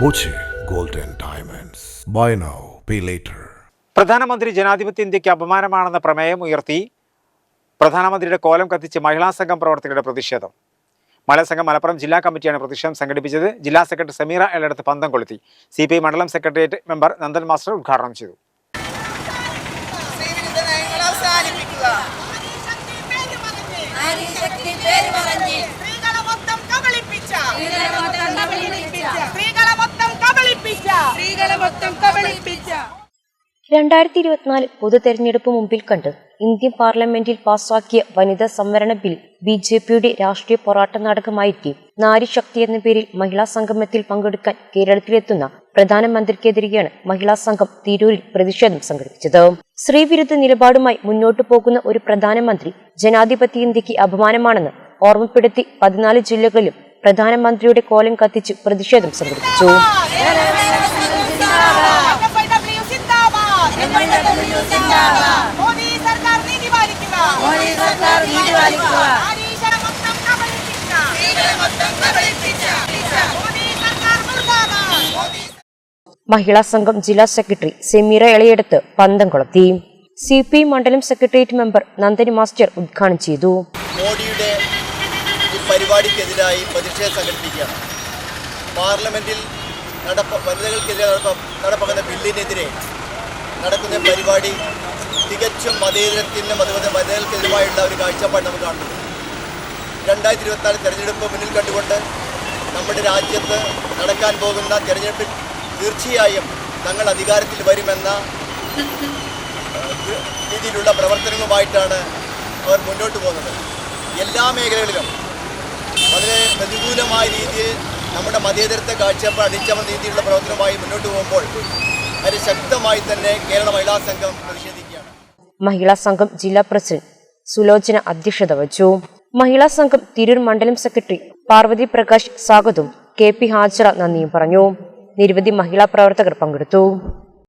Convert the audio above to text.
Boche golden diamonds buy now pay later പ്രധാനമന്ത്രി ജനാധിപത്യ ഇന്ത്യയ്ക്ക് അപമാനമാണെന്ന പ്രമേയം ഉയർത്തി പ്രധാനമന്ത്രിയുടെ കോലം കത്തിച്ച് മഹിളാ സംഘം പ്രവർത്തകരുടെ പ്രതിഷേധം. മഹിളാ സംഘം മലപ്പുറം ജില്ലാ കമ്മിറ്റിയാണ് പ്രതിഷേധം സംഘടിപ്പിച്ചത്. ജില്ലാ സെക്രട്ടറി സമീറ എല്ലടത്ത് പന്തം കൊളുത്തി. സി മണ്ഡലം സെക്രട്ടേറിയറ്റ് മെമ്പർ നന്ദൻ മാസ്റ്റർ ഉദ്ഘാടനം ചെയ്തു സ്ത്രീവിരുദ്ധ നയങ്ങൾ അവസാനിപ്പിക്കുക നാരീശക്തി പേര് പറഞ്ഞ് സ്ത്രീകളെ മൊത്തം കബളിപ്പിച്ച സ്ത്രീകളെ മൊത്തം കബളിപ്പിച്ച സ്ത്രീകളെ മൊത്തം കബളിപ്പിച്ച സ്ത്രീകളെ മൊത്തം കബളിപ്പിച്ച. രണ്ടായിരത്തി ഇരുപത്തിനാല് പൊതു തെരഞ്ഞെടുപ്പ് മുമ്പിൽ കണ്ട് ഇന്ത്യൻ പാർലമെന്റിൽ പാസാക്കിയ വനിതാ സംവരണ ബിൽ ബി ജെ പിയുടെ രാഷ്ട്രീയ പോരാട്ട നാരി നാരിശക്തി എന്ന പേരിൽ മഹിളാ സംഗമത്തിൽ പങ്കെടുക്കാൻ കേരളത്തിലെത്തുന്ന പ്രധാനമന്ത്രിക്കെതിരെയാണ് മഹിളാ സംഘം തിരൂരിൽ പ്രതിഷേധം സംഘടിപ്പിച്ചത്. സ്ത്രീവിരുദ്ധ നിലപാടുമായി മുന്നോട്ടു പോകുന്ന ഒരു പ്രധാനമന്ത്രി ജനാധിപത്യ ഇന്ത്യയ്ക്ക് അപമാനമാണെന്ന് ഓർമ്മപ്പെടുത്തി പതിനാല് ജില്ലകളിലും പ്രധാനമന്ത്രിയുടെ കോലം കത്തിച്ച് പ്രതിഷേധം സംഘടിപ്പിച്ചു. മഹിളാ സംഘം ജില്ലാ സെക്രട്ടറി സെമീറ എളിയെടുത്ത് പന്തം കൊളത്തി സി പി ഐ മണ്ഡലം സെക്രട്ടേറിയറ്റ് മെമ്പർ നന്ദിനി മാസ്റ്റർ ഉദ്ഘാടനം ചെയ്തു. മോഡിയുടെ പരിപാടിക്കെതിരായി പ്രതിഷേധം സംഘടിപ്പിക്കുകയാണ്. പാർലമെന്റിൽ നടപ്പ വനിതകൾക്കെതിരെ നടപ്പ നടപ്പാക്കുന്ന ബില്ലിനെതിരെ നടക്കുന്ന പരിപാടി. തികച്ചും മതേതരത്തിനും അതുപോലെ വനിതകൾക്കെതിരുമായുള്ള ഒരു കാഴ്ചപ്പാട് നമുക്ക് കാണുന്നത്. രണ്ടായിരത്തി ഇരുപത്തിനാല് തെരഞ്ഞെടുപ്പ് മുന്നിൽ കണ്ടുകൊണ്ട് നമ്മുടെ രാജ്യത്ത് നടക്കാൻ പോകുന്ന തെരഞ്ഞെടുപ്പിൽ തീർച്ചയായും തങ്ങൾ അധികാരത്തിൽ വരുമെന്ന രീതിയിലുള്ള പ്രവർത്തനങ്ങളുമായിട്ടാണ് അവർ മുന്നോട്ട് പോകുന്നത്. എല്ലാ മേഖലകളിലും വളരെ പ്രതികൂലമായ രീതിയിൽ നമ്മുടെ മതേതരത്തെ കാഴ്ചപ്പാട് അടിച്ചമർന്ന രീതിയിലുള്ള പ്രവർത്തനവുമായി മുന്നോട്ട് പോകുമ്പോൾ അതിന് ശക്തമായി തന്നെ കേരള മഹിളാ സംഘം പ്രതിഷേധിക്കുകയാണ്. മഹിളാ സംഘം ജില്ലാ പ്രസിഡന്റ് സുലോചന അധ്യക്ഷത വഹിച്ചു. മഹിളാ സംഘം തിരൂർ മണ്ഡലം സെക്രട്ടറി പാർവതി പ്രകാശ് സ്വാഗതവും കെ പി ഹാജറ നന്ദിയും പറഞ്ഞു. നിരവധി മഹിളാ പ്രവർത്തകർ പങ്കെടുത്തു.